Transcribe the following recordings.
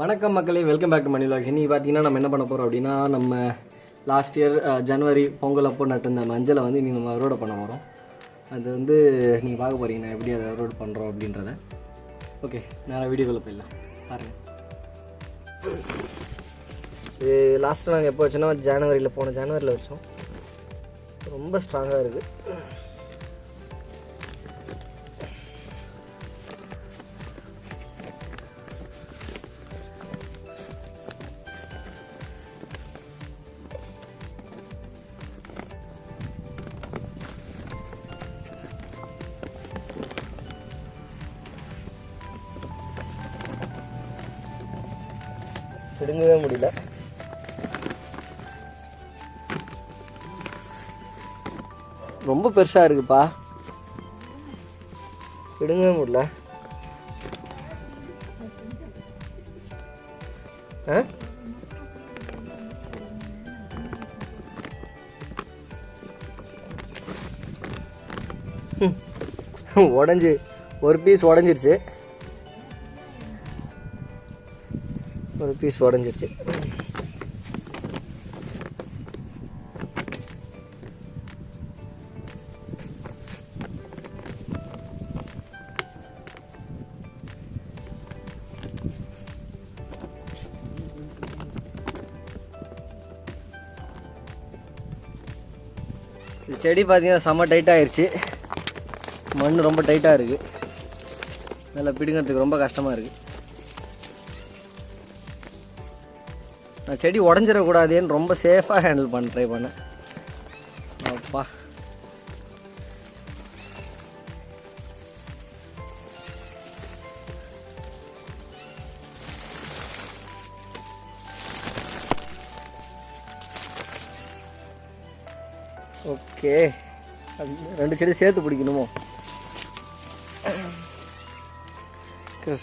வணக்கம் மக்களே welcome back to Mani Logs இன்றைக்கி பார்த்தீங்கன்னா நம்ம என்ன பண்ண போகிறோம் அப்படின்னா நம்ம லாஸ்ட் இயர் ஜனவரி பொங்கல் அப்போ நட்டிருந்த மஞ்சளை வந்து இன்றைக்கி நம்ம அறுவடை பண்ண போகிறோம் அது வந்து நீங்கள் பார்க்க போகிறீங்க நான் எப்படி அதை அறுவடை பண்ணுறோம் அப்படின்றத. ஓகே நேராக வீடியோக்குள்ளே போயிடலாம். பாருங்கள் இது லாஸ்ட்டு நாங்கள் எப்போ வச்சோன்னா ஜனவரியில் போன ஜனவரியில் வச்சோம். ரொம்ப ஸ்ட்ராங்காக இருக்குது பிடுங்கவே முடியல. ரொம்ப பெருசாக இருக்குப்பா. பிடுங்கவே முடியல. ஆ. உடஞ்சி ஒரு பீஸ் உடஞ்சிருச்சு. ஒரு பீஸ் உடஞ்சிருச்சு. இந்த செடி பார்த்தீங்கன்னா செம்ம டைட்டாக ஆயிடுச்சு மண் ரொம்ப டைட்டாக இருக்குது நல்லா பிடுங்கிறதுக்கு ரொம்ப கஷ்டமாக இருக்குது நான் செடி உடஞ்சிடக்கூடாதேன்னு ரொம்ப சேஃபாக ஹேண்டில் பண்ண ட்ரை பண்ணேன் அப்பா. ஓகே. ரெண்டு செடி சேர்த்து பிடிக்கணுமோ?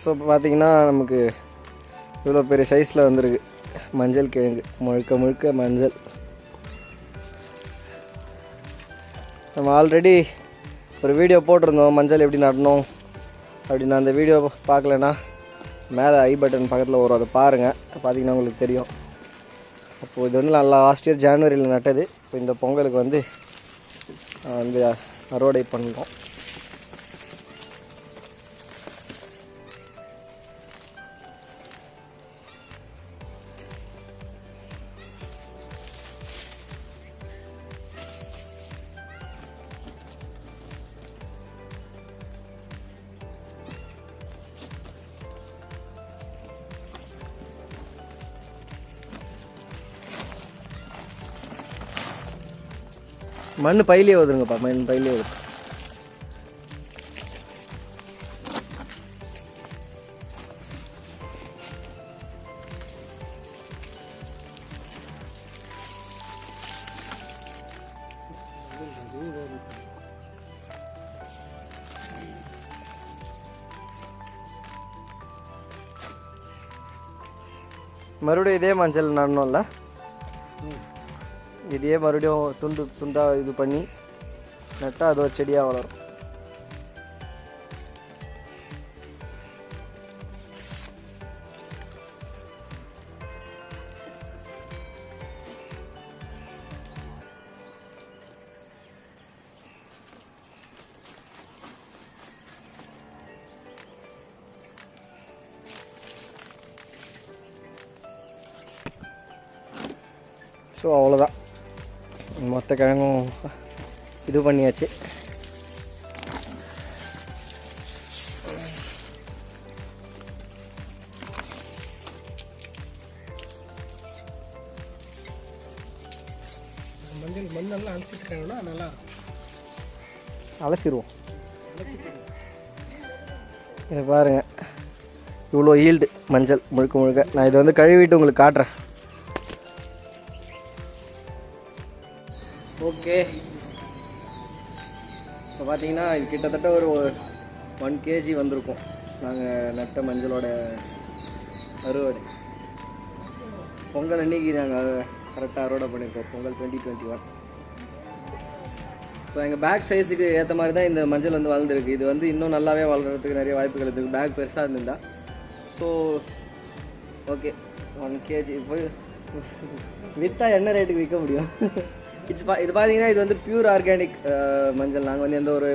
ஸோ பார்த்தீங்கன்னா நமக்கு இவ்வளோ பெரிய சைஸில் வந்திருக்கு. மஞ்சள் கிழங்கு முழுக்க முழுக்க மஞ்சள். நம்ம ஆல்ரெடி ஒரு வீடியோ போட்டிருந்தோம் மஞ்சள் எப்படி நடணும் அப்படின்னு அந்த வீடியோ பார்க்கலன்னா மேலே ஐ பட்டன் பக்கத்தில் வரும் அதை பாருங்கள் பார்த்தீங்கன்னா உங்களுக்கு தெரியும். அப்போது இது வந்து நான் லாஸ்ட் இயர் ஜனவரியில் நட்டது. இப்போ இந்த பொங்கலுக்கு வந்து வந்து அறுவடை பண்ணுறோம் மண் பையிலே ஓதுருங்கப்பா மண் பையிலே ஓது மறுபடியும் இதே மஞ்சள் நடணும்ல இதையே மறுபடியும் துண்டு துண்டாக இது பண்ணி நட்டால் அது ஒரு செடியாக வளரும். ஸோ அவ்வளோதான். மொத்த கிழங்கும் இது பண்ணியாச்சு. மஞ்சள் மண்ணெல்லாம் நல்லா அலசிடுவோம் இதை பாருங்க. இவ்வளோ ஈல்டு மஞ்சள் முழுக்க முழுக்க. நான் இதை வந்து கழுவிட்டு உங்களுக்கு காட்டுறேன். ஓகே. இப்போ பார்த்தீங்கன்னா இது கிட்டத்தட்ட ஒரு ஒன் கேஜி வந்திருக்கும். நாங்கள் நட்ட மஞ்சளோட அறுவடை. பொங்கல் அன்னைக்கு நாங்கள் கரெக்டாக அறுவடை பண்ணியிருக்கோம். Pongal twenty twenty one so எங்கள் பேக் சைஸுக்கு ஏற்ற மாதிரி தான் இந்த மஞ்சள் வந்து வளர்ந்துருக்கு. இது வந்து இன்னும் நல்லாவே வளர்கிறதுக்கு நிறைய வாய்ப்புகள் இருக்குது பேக் பெருசாக இருந்திருந்தா. ஸோ ஓகே ஒன் கேஜி போய் விற்றா என்ன ரேட்டுக்கு விற்க முடியும்? இட்ஸ் பா இது பார்த்தீங்கன்னா இது வந்து பியூர் ஆர்கானிக் மஞ்சள். நாங்கள் வந்து எந்த ஒரு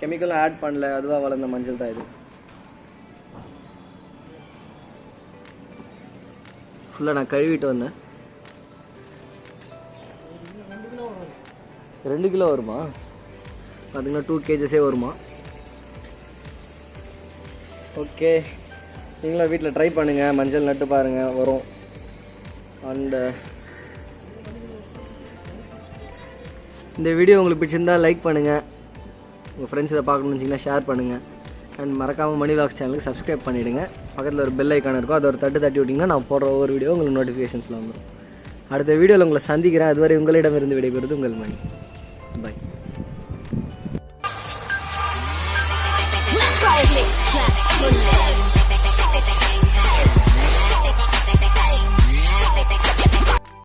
கெமிக்கலும் ஆட் பண்ணல. அதுவாக வளர்ந்த மஞ்சள் தான் இது. ஃபுல்லாக நான் கழுவிட்டு வந்தேன். ரெண்டு கிலோ வருமா? பார்த்தீங்கன்னா டூ கேஜஸே வருமா? ஓகே நீங்களும் வீட்டில் ட்ரை பண்ணுங்கள் மஞ்சள் நட்டு பாருங்கள் வரும். அண்டு இந்த வீடியோ உங்களுக்கு பிடிச்சிருந்தா லைக் பண்ணுங்கள் உங்கள் ஃப்ரெண்ட்ஸ் இதை பார்க்கணும்னு வச்சிங்கன்னா ஷேர் பண்ணுங்கள் அண்ட் மறக்காமல் மணி லாக்ஸ் சேனலுக்கு சப்ஸ்கிரைப் பண்ணிவிடுங்க பக்கத்தில் ஒரு பெல் ஐக்கான் இருக்கும். அதை ஒரு தட்டு தட்டி விட்டிங்கன்னா நான் போடுற ஒவ்வொரு வீடியோ உங்களுக்கு நோட்டிஃபிகேஷன்ஸில் வந்துடும் அடுத்த வீடியோவில் உங்களை சந்திக்கிறேன். அதுவரை உங்களிடமிருந்து விடைபெறுது உங்கள் மணி. By Let's go,